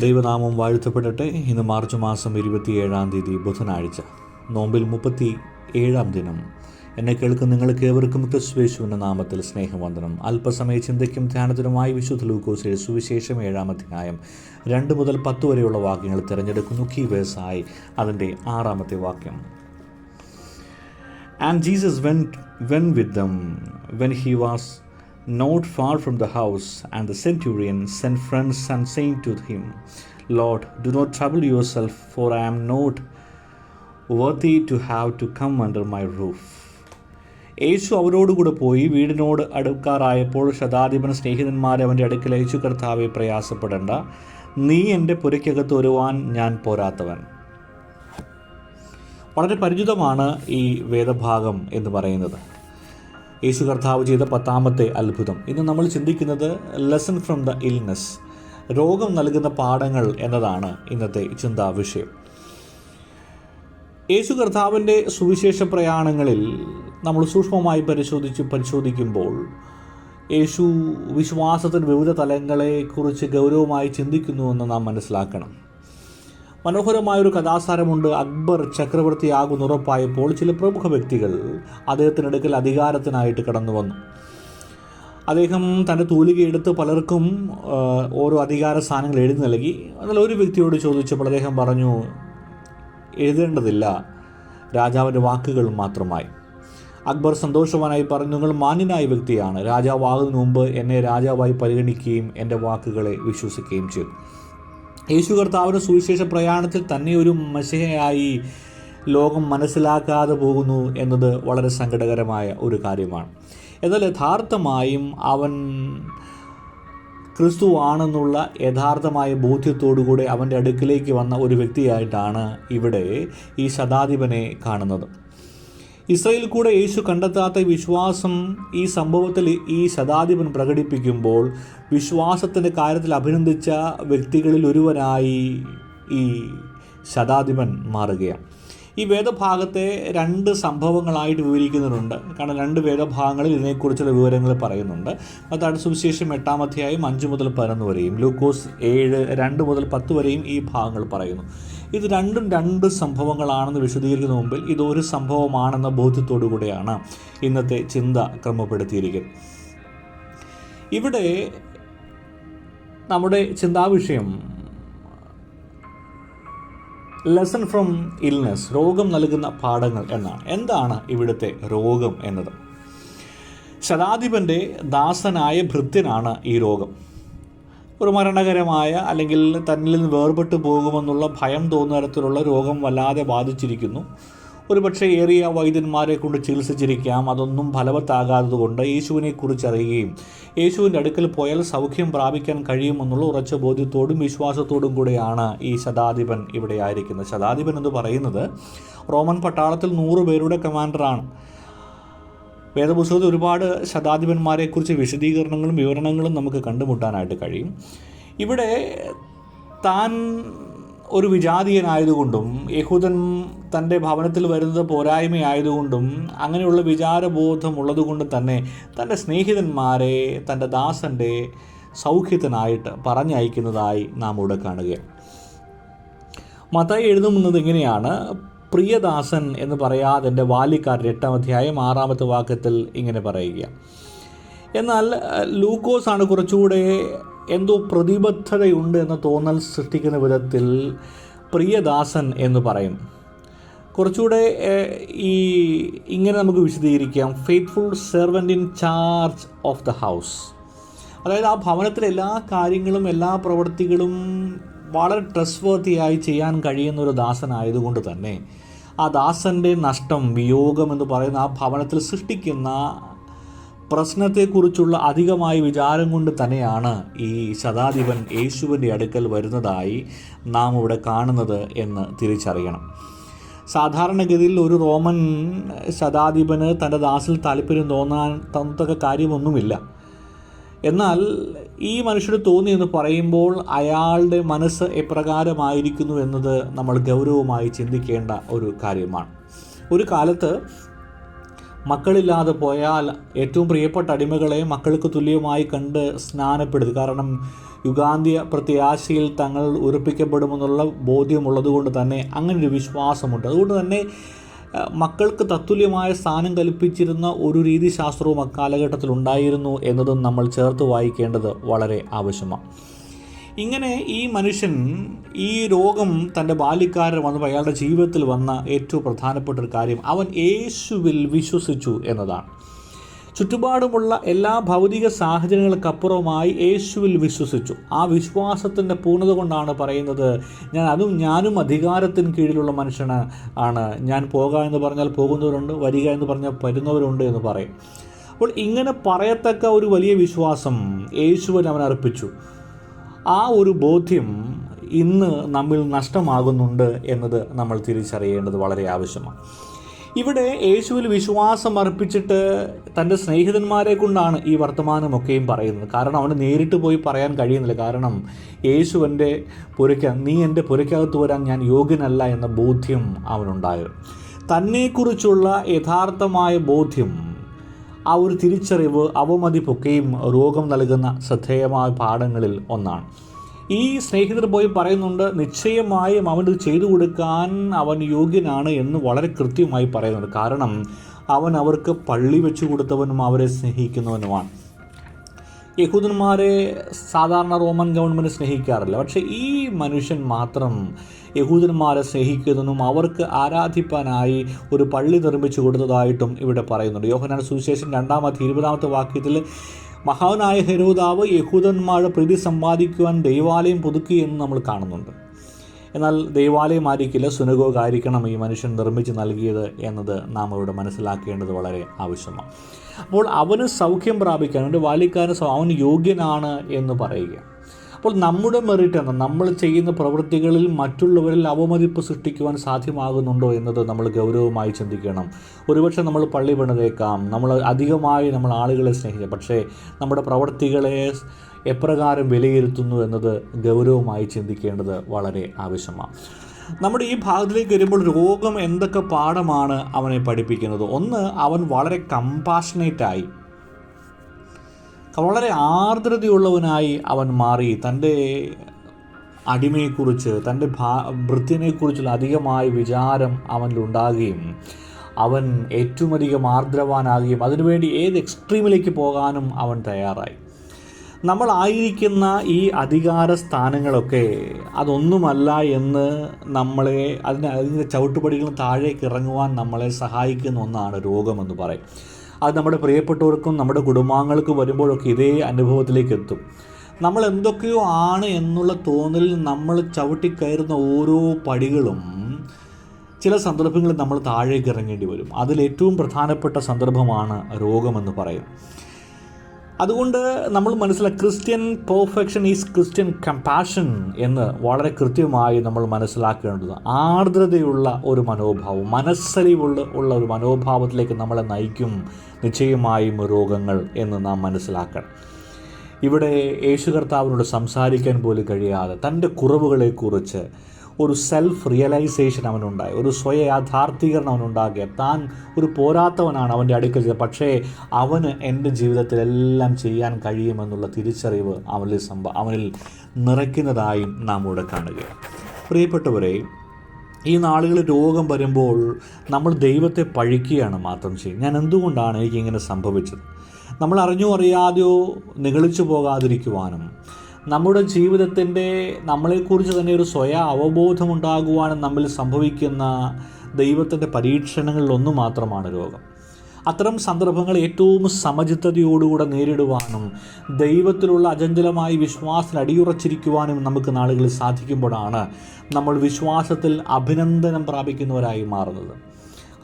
ദൈവനാമം വാഴ്ത്തപ്പെടട്ടെ. ഇന്ന് മാർച്ച് മാസം ഇരുപത്തിയേഴാം തീയതി ബുധനാഴ്ച നോമ്പിൽ മുപ്പത്തി ഏഴാം ദിനം. എന്നെ കേൾക്കുന്ന നിങ്ങൾക്ക് ഏവർക്കും ക്രിസ്വേശുവിന്റെ നാമത്തിൽ സ്നേഹവന്ദനം. അല്പസമയ ചിന്തയ്ക്കും ധ്യാനത്തിനുമായി വിശുദ്ധ ലൂക്കോസിലെ സുവിശേഷം ഏഴാം അധ്യായം രണ്ട് മുതൽ പത്ത് വരെയുള്ള വാക്യങ്ങൾ തിരഞ്ഞെടുക്കുന്നു. കീ വേഴ്സായി അതിന്റെ ആറാമത്തെ വാക്യം. And Jesus when when with them when he was not far from the house, and the centurion sent friends and saying to him, Lord, do not trouble yourself, for I am not worthy to have to come under my roof. Yeshu അവരോടുകൂടെ പോയി വീടിനോട് അടുക്കാറായപ്പോൾ ശതാധിപൻ സ്നേഹിതന്മാരെ അവന്റെ അടുക്കൽ അയച്ചു കർത്താവെ പ്രയാസപ്പെടേണ്ട നീ എന്റെ പുരയ്ക്കകത്ത് വരുവാൻ ഞാൻ പോരാത്തവൻ വളരെ പരിചിതമാണ് ഈ വേദഭാഗം എന്ന് പറയുന്നത് യേശു കർത്താവ് ചെയ്ത പത്താമത്തെ അത്ഭുതം. ഇന്ന് നമ്മൾ ചിന്തിക്കുന്നത് ലെസൺ ഫ്രം ദ ഇൽനെസ് രോഗം നൽകുന്ന പാഠങ്ങൾ എന്നതാണ് ഇന്നത്തെ ചിന്താ വിഷയം. യേശു കർത്താവിന്റെ സുവിശേഷ പ്രയാണങ്ങളിൽ നമ്മൾ സൂക്ഷ്മമായി പരിശോധിച്ച് പരിശോധിക്കുമ്പോൾ യേശു വിശ്വാസത്തിന് വിവിധ തലങ്ങളെക്കുറിച്ച് ഗൗരവമായി ചിന്തിക്കുന്നുവെന്ന് നാം മനസ്സിലാക്കണം. മനോഹരമായൊരു കഥാസാരമുണ്ട് അക്ബർ ചക്രവർത്തിയാകുന്ന ഉറപ്പായപ്പോൾ ചില പ്രമുഖ വ്യക്തികൾ അദ്ദേഹത്തിനടുക്കൽ അധികാരത്തിനായിട്ട് കടന്നു വന്നു. അദ്ദേഹം തന്റെ തൂലികയെടുത്ത് പലർക്കും ഓരോ അധികാര സ്ഥാനങ്ങൾ എഴുതി നൽകി. എന്നാൽ ഒരു വ്യക്തിയോട് ചോദിച്ചപ്പോൾ അദ്ദേഹം പറഞ്ഞു എഴുതേണ്ടതില്ല. രാജാവിന്റെ വാക്കുകൾ മാത്രമായി. അക്ബർ സന്തോഷവാനായി പറഞ്ഞു നിങ്ങൾ മാന്യനായ വ്യക്തിയാണ്. രാജാവാകുന്നതിന് മുമ്പ് എന്നെ രാജാവായി പരിഗണിക്കുകയും എന്റെ വാക്കുകളെ വിശ്വസിക്കുകയും ചെയ്തു. യേശു കർത്താവിന്റെ സുവിശേഷ പ്രയാണത്തിൽ തന്നെ ഒരു മഷിഹയായി ലോകം മനസ്സിലാക്കാതെ പോകുന്നു എന്നത് വളരെ സങ്കടകരമായ ഒരു കാര്യമാണ്. എന്നാൽ യഥാർത്ഥമായും അവൻ ക്രിസ്തു ആണെന്നുള്ള യഥാർത്ഥമായ ബോധ്യത്തോടുകൂടെ അവന്റെ അടുക്കിലേക്ക് വന്ന ഒരു വ്യക്തിയായിട്ടാണ് ഇവിടെ ഈ ശതാധിപനെ കാണുന്നത്. ഇസ്രയേൽ കൂടെ യേശു കണ്ടെത്താത്ത വിശ്വാസം ഈ സംഭവത്തിൽ ഈ ശതാധിപൻ പ്രകടിപ്പിക്കുമ്പോൾ വിശ്വാസത്തിന്റെ കാര്യത്തിൽ അഭിനന്ദിച്ച വ്യക്തികളിൽ ഒരുവനായി ഈ ശതാധിപൻ മാറുകയാണ്. ഈ വേദഭാഗത്തെ രണ്ട് സംഭവങ്ങളായിട്ട് വിവരിക്കുന്നുണ്ട് കാരണം രണ്ട് വേദഭാഗങ്ങളിൽ ഇതിനെക്കുറിച്ചുള്ള വിവരങ്ങൾ പറയുന്നുണ്ട്. അതാണ് സുവിശേഷം എട്ടാം അധ്യായം അഞ്ച് മുതൽ പതിനൊന്ന് വരെയും ലൂക്കോസ് ഏഴ് രണ്ട് മുതൽ പത്ത് വരെയും ഈ ഭാഗങ്ങൾ പറയുന്നു. ഇത് രണ്ടും രണ്ട് സംഭവങ്ങളാണെന്ന് വിശദീകരിക്കുന്ന മുമ്പിൽ ഇത് ഒരു സംഭവമാണെന്ന ബോധ്യത്തോടു കൂടെയാണ് ഇന്നത്തെ ചിന്ത ക്രമപ്പെടുത്തിയിരിക്കുന്നത്. ഇവിടെ നമ്മുടെ ചിന്താവിഷയം ലെസൺ ഫ്രം ഇൽനെസ് രോഗം നൽകുന്ന പാഠങ്ങൾ എന്നാണ്. എന്താണ് ഇവിടുത്തെ രോഗം എന്നത്? ശതാധിപന്റെ ദാസനായ ഭൃത്യനാണ് ഈ രോഗം. ഒരു മരണകരമായ അല്ലെങ്കിൽ തന്നിൽ നിന്ന് വേർപെട്ട് പോകുമെന്നുള്ള ഭയം തോന്നുന്ന തരത്തിലുള്ള രോഗം വല്ലാതെ ബാധിച്ചിരിക്കുന്നു. ഒരുപക്ഷെ ഏറിയ വൈദ്യന്മാരെ കൊണ്ട് ചികിത്സിച്ചിരിക്കാം. അതൊന്നും ഫലവത്താകാത്തതുകൊണ്ട് യേശുവിനെക്കുറിച്ച് അറിയുകയും യേശുവിന്റെ അടുക്കൽ പോയാൽ സൗഖ്യം പ്രാപിക്കാൻ കഴിയുമെന്നുള്ള ഉറച്ച ബോധ്യത്തോടും വിശ്വാസത്തോടും കൂടെയാണ് ഈ ശതാധിപൻ ഇവിടെ ആയിരിക്കുന്നത് ശതാധിപൻ എന്ന് പറയുന്നത് റോമൻ പട്ടാളത്തിൽ നൂറ് പേരുടെ കമാൻഡറാണ് വേദപുസ്തകത്തിൽ ഒരുപാട് ശതാധിപന്മാരെക്കുറിച്ച് വിശദീകരണങ്ങളും വിവരണങ്ങളും നമുക്ക് കണ്ടുമുട്ടാനായിട്ട് കഴിയും. ഇവിടെ താൻ ഒരു വിജാതീയനായതുകൊണ്ടും യഹൂദൻ തന്റെ ഭവനത്തിൽ വരുന്നത് പോരായ്മയായതുകൊണ്ടും അങ്ങനെയുള്ള വിചാരബോധം ഉള്ളതുകൊണ്ടും തന്നെ തന്റെ സ്നേഹിതന്മാരെ തന്റെ ദാസന്റെ സൗഖ്യത്തിനായിട്ട് പറഞ്ഞയക്കുന്നതായി നാം ഇവിടെ കാണുകയാണ്. മത്തായി എഴുതുന്നത് ഇങ്ങനെയാണ്. പ്രിയദാസൻ എന്ന് പറയാതെ എന്റെ ബാല്യക്കാരൻ എട്ടാം അധ്യായം ആറാമത്തെ വാക്യത്തിൽ ഇങ്ങനെ പറയുക. എന്നാൽ ലൂക്കോസ് ആണ് കുറച്ചുകൂടെ എന്തോ പ്രതിബദ്ധതയുണ്ട് എന്ന തോന്നൽ സൃഷ്ടിക്കുന്ന വിധത്തിൽ പ്രിയദാസൻ എന്ന് പറയും. കുറച്ചുകൂടെ ഈ ഇങ്ങനെ നമുക്ക് വിശദീകരിക്കാം. Faithful servant in charge of the house അതായത് ആ ഭവനത്തിലെ എല്ലാ കാര്യങ്ങളും എല്ലാ പ്രവൃത്തികളും വളരെ ട്രസ്റ്റ് വർത്തിയായി ചെയ്യാൻ കഴിയുന്ന ഒരു ദാസനായതുകൊണ്ട് തന്നെ ആ ദാസന്റെ നഷ്ടം വിയോഗം എന്ന് പറയുന്ന ആ ഭവനത്തിൽ സൃഷ്ടിക്കുന്ന പ്രശ്നത്തെക്കുറിച്ചുള്ള അധികമായ വിചാരം കൊണ്ട് തന്നെയാണ് ഈ ശതാധിപൻ യേശുവിന്റെ അടുക്കൽ വരുന്നതായി നാം ഇവിടെ കാണുന്നത് എന്ന് തിരിച്ചറിയണം. സാധാരണഗതിയിൽ ഒരു റോമൻ ശതാധിപന് തന്റെ ദാസിൽ താല്പര്യം തോന്നാൻ തന്നത്തൊക്കെ കാര്യമൊന്നുമില്ല. എന്നാൽ ഈ മനുഷ്യന് തോന്നി എന്ന് പറയുമ്പോൾ അയാളുടെ മനസ്സ് എപ്രകാരമായിരിക്കുന്നു എന്നത് നമ്മൾ ഗൗരവമായി ചിന്തിക്കേണ്ട ഒരു കാര്യമാണ്. ഒരു കാലത്ത് മക്കളില്ലാതെ പോയാൽ ഏറ്റവും പ്രിയപ്പെട്ട അടിമകളെ മക്കൾക്ക് തുല്യമായി കണ്ട് സ്നാനപ്പെടുത്തി കാരണം യുഗാന്ത്യ പ്രത്യാശയിൽ തങ്ങൾ ഉറപ്പിക്കപ്പെടുമെന്നുള്ള ബോധ്യമുള്ളതുകൊണ്ട് തന്നെ അങ്ങനൊരു വിശ്വാസമുണ്ട്. അതുകൊണ്ട് തന്നെ മക്കൾക്ക് തത്തുല്യമായ സ്ഥാനം കൽപ്പിച്ചിരുന്ന ഒരു രീതിശാസ്ത്രവും അക്കാലഘട്ടത്തിൽ ഉണ്ടായിരുന്നു എന്നതും നമ്മൾ ചേർത്ത് വായിക്കേണ്ടത് വളരെ ആവശ്യമാണ്. ഇങ്ങനെ ഈ മനുഷ്യൻ ഈ രോഗം തന്റെ ബാല്യക്കാരൻ വന്നപ്പോൾ അയാളുടെ ജീവിതത്തിൽ വന്ന ഏറ്റവും പ്രധാനപ്പെട്ട ഒരു കാര്യം. അവൻ യേശുവിൽ വിശ്വസിച്ചു എന്നതാണ്. ചുറ്റുപാടുമുള്ള എല്ലാ ഭൗതിക സാഹചര്യങ്ങൾക്കപ്പുറമായി യേശുവിൽ വിശ്വസിച്ചു. ആ വിശ്വാസത്തിന്റെ പൂർണത കൊണ്ടാണ് പറയുന്നത് ഞാൻ അതും ഞാനും അധികാരത്തിന് കീഴിലുള്ള മനുഷ്യന് ആണ്. ഞാൻ പോകാം എന്ന് പറഞ്ഞാൽ പോകുന്നവരുണ്ട് വരിക എന്ന് പറഞ്ഞാൽ വരുന്നവരുണ്ട് എന്ന് പറയും. അപ്പോൾ ഇങ്ങനെ പറയത്തക്ക ഒരു വലിയ വിശ്വാസം യേശുവിന് അവൻ അർപ്പിച്ചു. ആ ഒരു ബോധ്യം ഇന്ന് നമ്മിൽ നഷ്ടമാകുന്നുണ്ട് എന്നത് നമ്മൾ തിരിച്ചറിയേണ്ടത് വളരെ ആവശ്യമാണ്. ഇവിടെ യേശുവിൽ വിശ്വാസം അർപ്പിച്ചിട്ട് തന്റെ സ്നേഹിതന്മാരെ കൊണ്ടാണ് ഈ വർത്തമാനമൊക്കെയും പറയുന്നത്. കാരണം അവന് നേരിട്ട് പോയി പറയാൻ കഴിയുന്നില്ല. കാരണം യേശു എന്റെ പുരയ്ക്ക നീ എന്റെ പുരയ്ക്കകത്ത് വരാൻ ഞാൻ യോഗ്യനല്ല എന്ന ബോധ്യം അവനുണ്ടായത് തന്നെക്കുറിച്ചുള്ള യഥാർത്ഥമായ ബോധ്യം ആ ഒരു തിരിച്ചറിവ് അവമതിപ്പൊക്കെയും രോഗം നൽകുന്ന ശ്രദ്ധേയമായ പാഠങ്ങളിൽ ഒന്നാണ്. ഈ സ്നേഹിതർ പോയി പറയുന്നുണ്ട് നിശ്ചയമായും അവന് ചെയ്തു കൊടുക്കാൻ അവൻ യോഗ്യനാണ് എന്ന് വളരെ കൃത്യമായി പറയുന്നുണ്ട്. കാരണം അവൻ അവർക്ക് പള്ളി വെച്ചു കൊടുത്തവനും അവരെ സ്നേഹിക്കുന്നവനുമാണ്. യഹൂദന്മാരെ സാധാരണ റോമൻ ഗവൺമെന്റ് സ്നേഹിക്കാറില്ല. പക്ഷേ ഈ മനുഷ്യൻ മാത്രം യഹൂദന്മാരെ സ്നേഹിക്കുന്നതും അവർക്ക് ആരാധിപ്പാനായി ഒരു പള്ളി നിർമ്മിച്ചു കൊടുത്തതായിട്ടും ഇവിടെ പറയുന്നുണ്ട്. യോഹനാൻ സുവിശേഷൻ രണ്ടാമത്തെ ഇരുപതാമത്തെ വാക്യത്തിൽ മഹാനായ ഹെരോദാവ് യഹൂദന്മാരുടെ പ്രീതി സമ്പാദിക്കുവാൻ ദൈവാലയം പുതുക്കി എന്ന് നമ്മൾ കാണുന്നുണ്ട്. എന്നാൽ ദൈവാലയം ആയിരിക്കില്ല സുനഗോഗ് ആയിരിക്കണം ഈ മനുഷ്യൻ നിർമ്മിച്ച് നൽകിയത് എന്നത് നാം ഇവിടെ മനസ്സിലാക്കേണ്ടത് വളരെ ആവശ്യമാണ്. അപ്പോൾ അവന് സൗഖ്യം പ്രാപിക്കാൻ അവന്റെ ബാല്യക്കാരൻ അവൻ യോഗ്യനാണ് എന്ന് പറയുക. അപ്പോൾ നമ്മുടെ മെറിറ്റ് എന്താ നമ്മൾ ചെയ്യുന്ന പ്രവൃത്തികളിൽ മറ്റുള്ളവരിൽ അവമതിപ്പ് സൃഷ്ടിക്കുവാൻ സാധ്യമാകുന്നുണ്ടോ എന്നത് നമ്മൾ ഗൗരവമായി ചിന്തിക്കണം. ഒരുപക്ഷെ നമ്മൾ പള്ളി പണിതേക്കാം. നമ്മൾ അധികമായി നമ്മൾ ആളുകളെ സ്നേഹിക്കാം. പക്ഷേ നമ്മുടെ പ്രവൃത്തികളെ എപ്രകാരം വിലയിരുത്തുന്നു എന്നത് ഗൗരവമായി ചിന്തിക്കേണ്ടത് വളരെ ആവശ്യമാണ്. നമ്മുടെ ഈ ഭാഗത്തിലേക്ക് വരുമ്പോൾ രോഗം എന്തൊക്കെ പാഠമാണ് അവനെ പഠിപ്പിക്കുന്നത്? ഒന്ന് അവൻ വളരെ കമ്പാഷനേറ്റായി വളരെ ആർദ്രതയുള്ളവനായി അവൻ മാറി. തന്റെ അടിമയെക്കുറിച്ച് തന്റെ ഭാ ഭൃത്യനെക്കുറിച്ചുള്ള അധികമായ വിചാരം അവനിലുണ്ടാകുകയും അവൻ ഏറ്റവും അധികം ആർദ്രവാനാകുകയും അതിനുവേണ്ടി ഏത് എക്സ്ട്രീമിലേക്ക് പോകാനും അവൻ തയ്യാറായി. നമ്മളായിരിക്കുന്ന ഈ അധികാര സ്ഥാനങ്ങളൊക്കെ അതൊന്നുമല്ല എന്ന് നമ്മളെ അതിന് അതിന്റെ ചവിട്ടുപടികളും താഴേക്ക് ഇറങ്ങുവാൻ നമ്മളെ സഹായിക്കുന്ന ഒന്നാണ് രോഗമെന്ന് പറയും. അത് നമ്മുടെ പ്രിയപ്പെട്ടവർക്കും നമ്മുടെ കുടുംബാംഗങ്ങൾക്കും വരുമ്പോഴൊക്കെ ഇതേ അനുഭവത്തിലേക്ക് എത്തും. നമ്മൾ എന്തൊക്കെയോ ആണ് എന്നുള്ള തോന്നലിൽ നമ്മൾ ചവിട്ടിക്കയറുന്ന ഓരോ പടികളും ചില സന്ദർഭങ്ങളിൽ നമ്മൾ താഴേക്ക് ഇറങ്ങേണ്ടി വരും. അതിൽ ഏറ്റവും പ്രധാനപ്പെട്ട സന്ദർഭമാണ് രോഗമെന്ന് പറയും. അതുകൊണ്ട് നമ്മൾ മനസ്സിലാക്കി Christian perfection is Christian compassion എന്ന് വളരെ കൃത്യമായി നമ്മൾ മനസ്സിലാക്കേണ്ടത്. ആർദ്രതയുള്ള ഒരു മനോഭാവം മനസ്സലിവുള്ള ഉള്ള ഒരു മനോഭാവത്തിലേക്ക് നമ്മളെ നയിക്കും നിശ്ചയമായും രോഗങ്ങൾ എന്ന് നാം മനസ്സിലാക്കണം. ഇവിടെ യേശു കർത്താവിനോട് സംസാരിക്കാൻ പോലും കഴിയാതെ തന്റെ കുറവുകളെക്കുറിച്ച് ഒരു സെൽഫ് റിയലൈസേഷൻ അവനുണ്ടായി. ഒരു സ്വയ യാഥാർത്ഥീകരണം അവനുണ്ടാകുക താൻ ഒരു പോരാത്തവനാണ് അവന്റെ അടുക്കൽ ചെയ്തത് പക്ഷേ അവന് എന്റെ ജീവിതത്തിലെല്ലാം ചെയ്യാൻ കഴിയുമെന്നുള്ള തിരിച്ചറിവ് അവനിൽ സംഭ അവനിൽ നിറയ്ക്കുന്നതായും നാം ഇവിടെ കാണുകയാണ്. പ്രിയപ്പെട്ടവരെ ഈ നാളുകളിൽ രോഗം വരുമ്പോൾ നമ്മൾ ദൈവത്തെ പഴിക്കുകയാണ് മാത്രം ചെയ്യും. ഞാൻ എന്തുകൊണ്ടാണ് എനിക്കിങ്ങനെ സംഭവിച്ചത്? നമ്മൾ അറിഞ്ഞോ അറിയാതെയോ നിഗളിച്ചു പോകാതിരിക്കുവാനും നമ്മുടെ ജീവിതത്തിന്റെ നമ്മളെക്കുറിച്ച് തന്നെ ഒരു സ്വയ അവബോധമുണ്ടാകുവാനും നമ്മിൽ സംഭവിക്കുന്ന ദൈവത്തിന്റെ പരീക്ഷണങ്ങളിലൊന്നു മാത്രമാണ് രോഗം. അത്തരം സന്ദർഭങ്ങൾ ഏറ്റവും സമചിത്തതയോടുകൂടെ നേരിടുവാനും ദൈവത്തിലുള്ള അചഞ്ചലമായ വിശ്വാസത്തിൽ അടിയുറച്ചിരിക്കുവാനും നമുക്ക് നാളുകളിൽ സാധിക്കുമ്പോഴാണ് നമ്മൾ വിശ്വാസത്തിൽ അഭിനന്ദനം പ്രാപിക്കുന്നവരായി മാറുന്നത്.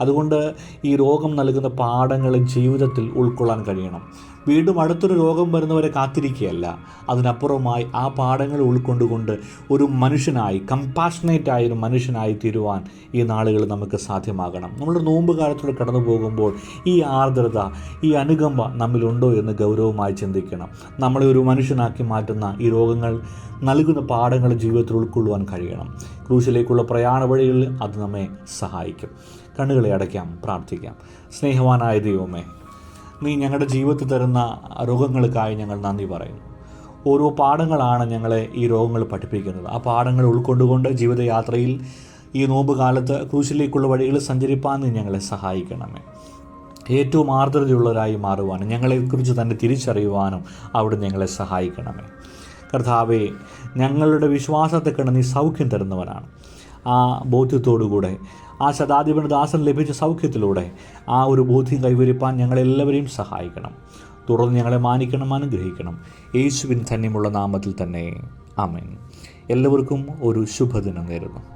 അതുകൊണ്ട് ഈ രോഗം നൽകുന്ന പാഠങ്ങൾ ജീവിതത്തിൽ ഉൾക്കൊള്ളാൻ കഴിയണം. വീണ്ടും അടുത്തൊരു രോഗം വരുന്നവരെ കാത്തിരിക്കുകയല്ല. അതിനപ്പുറമായി ആ പാഠങ്ങൾ ഉൾക്കൊണ്ടുകൊണ്ട് ഒരു മനുഷ്യനായി കമ്പാഷനേറ്റ് ആയ ഒരു മനുഷ്യനായി തീരുവാൻ ഈ നാളുകൾ നമുക്ക് സാധ്യമാകണം. നമ്മുടെ നോമ്പ് കാലത്തൂടെ കടന്നു പോകുമ്പോൾ ഈ ആർദ്രത ഈ അനുകമ്പ നമ്മിലുണ്ടോ എന്ന് ഗൗരവമായി ചിന്തിക്കണം. നമ്മളെ ഒരു മനുഷ്യനാക്കി മാറ്റുന്ന ഈ രോഗങ്ങൾ നൽകുന്ന പാഠങ്ങൾ ജീവിതത്തിൽ ഉൾക്കൊള്ളുവാൻ കഴിയണം. ക്രൂശിലേക്കുള്ള പ്രയാണ വഴികളിൽ അത് നമ്മെ സഹായിക്കും. കണ്ണുകളെ അടയ്ക്കാം പ്രാർത്ഥിക്കാം. സ്നേഹവാനായ ദൈവമേ നീ ഞങ്ങളുടെ ജീവിതത്തിൽ തരുന്ന രോഗങ്ങൾക്കായി ഞങ്ങൾ നന്ദി പറയുന്നു. ഓരോ പാഠങ്ങളാണ് ഞങ്ങളെ ഈ രോഗങ്ങൾ പഠിപ്പിക്കുന്നത്. ആ പാഠങ്ങൾ ഉൾക്കൊണ്ടുകൊണ്ട് ജീവിതയാത്രയിൽ ഈ നോമ്പ് കാലത്ത് ക്രൂശിലേക്കുള്ള വഴികൾ സഞ്ചരിപ്പാൻ നീ ഞങ്ങളെ സഹായിക്കണമേ. ഏറ്റവും ആർദ്രതയുള്ളവരായി മാറുവാനും ഞങ്ങളെക്കുറിച്ച് തന്നെ തിരിച്ചറിയുവാനും അവിടെ ഞങ്ങളെ സഹായിക്കണമേ. കർത്താവെ ഞങ്ങളുടെ വിശ്വാസത്തെ കണ്ട് നീ സൗഖ്യം തരുന്നവനാണ്. ആ ബോധ്യത്തോടുകൂടെ ആ ശതാധിപന് ദാസൻ ലഭിച്ച സൗഖ്യത്തിലൂടെ ആ ഒരു ബോധ്യം കൈവരിപ്പാൻ ഞങ്ങളെല്ലാവരെയും സഹായിക്കണം. തുടർന്ന് ഞങ്ങളെ മാനിക്കണം അനുഗ്രഹിക്കണം. യേശുവിൻ ധന്യമുള്ള നാമത്തിൽ തന്നെ. അമേൻ എല്ലാവർക്കും ഒരു ശുഭദിനം നേരുന്നു.